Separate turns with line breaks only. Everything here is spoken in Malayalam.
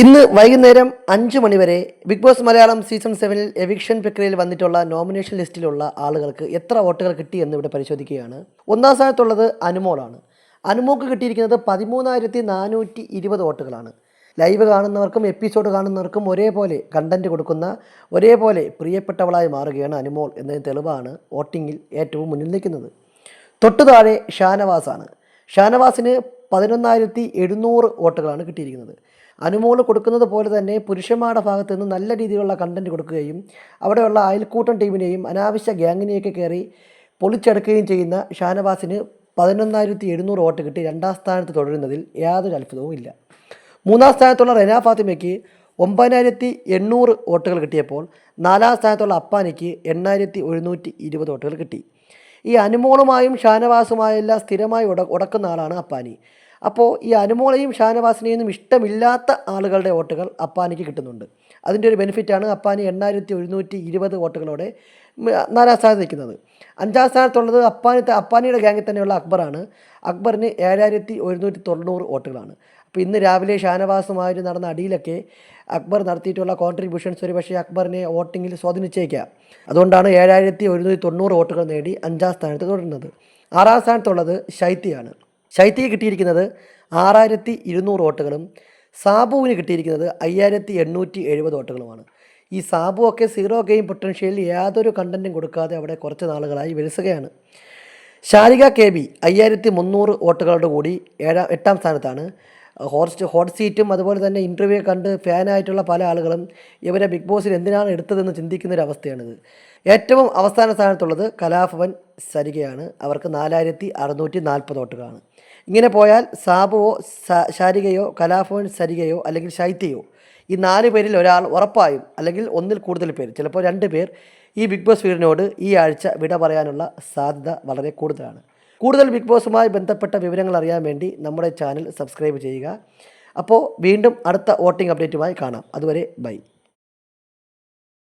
ഇന്ന് വൈകുന്നേരം അഞ്ച് മണിവരെ ബിഗ് ബോസ് മലയാളം സീസൺ സെവനിൽ എവിക്ഷൻ പ്രക്രിയയിൽ വന്നിട്ടുള്ള നോമിനേഷൻ ലിസ്റ്റിലുള്ള ആളുകൾക്ക് എത്ര വോട്ടുകൾ കിട്ടി എന്ന് ഇവിടെ പരിശോധിക്കുകയാണ്. ഒന്നാം സ്ഥാനത്തുള്ളത് അനുമോളാണ്. അനുമോക്ക് കിട്ടിയിരിക്കുന്നത് പതിമൂന്നായിരത്തി നാനൂറ്റി ഇരുപത് വോട്ടുകളാണ്. ലൈവ് കാണുന്നവർക്കും എപ്പിസോഡ് കാണുന്നവർക്കും ഒരേപോലെ കണ്ടന്റ് കൊടുക്കുന്ന ഒരേപോലെ പ്രിയപ്പെട്ടവളായി മാറുകയാണ് അനുമോൾ എന്നതിന് തെളിവാണ് വോട്ടിങ്ങിൽ ഏറ്റവും മുന്നിൽ നിൽക്കുന്നത്. തൊട്ടു താഴെ ഷാനവാസാണ്. ഷാനവാസിന് പതിനൊന്നായിരത്തി എഴുന്നൂറ് വോട്ടുകളാണ് കിട്ടിയിരിക്കുന്നത്. അനുമോൾ കൊടുക്കുന്നത് പോലെ തന്നെ പുരുഷന്മാരുടെ ഭാഗത്തു നിന്ന് നല്ല രീതിയിലുള്ള കണ്ടന്റ് കൊടുക്കുകയും അവിടെയുള്ള അയൽക്കൂട്ടം ടീമിനെയും അനാവശ്യ ഗ്യാങ്ങിനെയൊക്കെ കയറി പൊളിച്ചെടുക്കുകയും ചെയ്യുന്ന ഷാനവാസിന് പതിനൊന്നായിരത്തി എഴുന്നൂറ് വോട്ട് കിട്ടി രണ്ടാം സ്ഥാനത്ത് തുടരുന്നതിൽ യാതൊരു അത്ഭുതവും ഇല്ല. മൂന്നാം സ്ഥാനത്തുള്ള റെന ഫാത്തിമയ്ക്ക് ഒമ്പതിനായിരത്തി എണ്ണൂറ് വോട്ടുകൾ കിട്ടിയപ്പോൾ നാലാം സ്ഥാനത്തുള്ള അപ്പാനിക്ക് എണ്ണായിരത്തി ഒരുന്നൂറ്റി ഇരുപത് വോട്ടുകൾ കിട്ടി. ഈ അനുമോളുമായും ഷാനവാസുമായെല്ലാം സ്ഥിരമായി ഉട ഉടക്കുന്ന ആളാണ് അപ്പാനി. അപ്പോൾ ഈ അനുമോളെയും ഷാനവാസിനെയും ഇഷ്ടമില്ലാത്ത ആളുകളുടെ വോട്ടുകൾ അപ്പാനിക്ക് കിട്ടുന്നുണ്ട്. അതിന്റെ ഒരു ബെനിഫിറ്റാണ് അപ്പാനി എണ്ണായിരത്തി ഒരുന്നൂറ്റി ഇരുപത് വോട്ടുകളോടെ നാലാം സ്ഥാനത്ത് നിൽക്കുന്നത്. അഞ്ചാം സ്ഥാനത്തുള്ളത് അപ്പാനി അപ്പാനിയുടെ ഗ്യാങ്ങിൽ തന്നെയുള്ള അക്ബറാണ്. അക്ബറിന് ഏഴായിരത്തി ഒരുന്നൂറ്റി തൊണ്ണൂറ് വോട്ടുകളാണ്. അപ്പോൾ ഇന്ന് രാവിലെ ഷാനവാസുമായിട്ട് നടന്ന അടിയിലൊക്കെ അക്ബർ നടത്തിയിട്ടുള്ള കോൺട്രിബ്യൂഷൻസ് ഒരു പക്ഷേ അക്ബറിനെ വോട്ടിങ്ങിൽ സ്വാധീനിച്ചേക്കാം. അതുകൊണ്ടാണ് ഏഴായിരത്തി ഒരുന്നൂറ്റി തൊണ്ണൂറ് വോട്ടുകൾ നേടി അഞ്ചാം സ്ഥാനത്ത് തുടരുന്നത്. ആറാം സ്ഥാനത്തുള്ളത് ശൈത്യയാണ്. ശൈത്യക്ക് കിട്ടിയിരിക്കുന്നത് ആറായിരത്തി ഇരുന്നൂറ് വോട്ടുകളും സാബുവിന് കിട്ടിയിരിക്കുന്നത് അയ്യായിരത്തി എണ്ണൂറ്റി എഴുപത് വോട്ടുകളുമാണ്. ഈ സാബു ഒക്കെ സീറോ ഗെയിം പൊട്ടൻഷ്യലിൽ യാതൊരു കണ്ടന്റും കൊടുക്കാതെ അവിടെ കുറച്ച് നാളുകളായി വിലസുകയാണ്. ശാരിക കെ ബി അയ്യായിരത്തി മുന്നൂറ് വോട്ടുകളോട് കൂടി ഏഴാം എട്ടാം സ്ഥാനത്താണ്. ഹോട്ട് ഹോട്ട് സീറ്റും അതുപോലെ തന്നെ ഇന്റർവ്യൂ കണ്ട് ഫാനായിട്ടുള്ള പല ആളുകളും ഇവരെ ബിഗ് ബോസിൽ എന്തിനാണ് എടുത്തതെന്ന് ചിന്തിക്കുന്ന ഒരു അവസ്ഥയാണിത് ഏറ്റവും അവസാന സ്ഥാനത്തുള്ളത് കലാഭവൻ സരികയാണ്. അവർക്ക് നാലായിരത്തി അറുന്നൂറ്റി നാൽപ്പത് വോട്ടുകളാണ്. ഇങ്ങനെ പോയാൽ സാബുവോ ശാരികയോ കലാഭവൻ സരികയോ അല്ലെങ്കിൽ ശൈത്യയോ ഈ നാല് പേരിൽ ഒരാൾ ഉറപ്പായും അല്ലെങ്കിൽ ഒന്നിൽ കൂടുതൽ പേർ ചിലപ്പോൾ രണ്ട് പേർ ഈ ബിഗ് ബോസ് വീടിനോട് ഈ ആഴ്ച വിട പറയാനുള്ള സാധ്യത വളരെ കൂടുതലാണ്. കൂടുതൽ ബിഗ് ബോസുമായി ബന്ധപ്പെട്ട വിവരങ്ങൾ അറിയാൻ വേണ്ടി നമ്മുടെ ചാനൽ സബ്സ്ക്രൈബ് ചെയ്യുക. അപ്പോൾ വീണ്ടും അടുത്ത വോട്ടിംഗ് അപ്ഡേറ്റുമായി കാണാം. അതുവരെ ബൈ.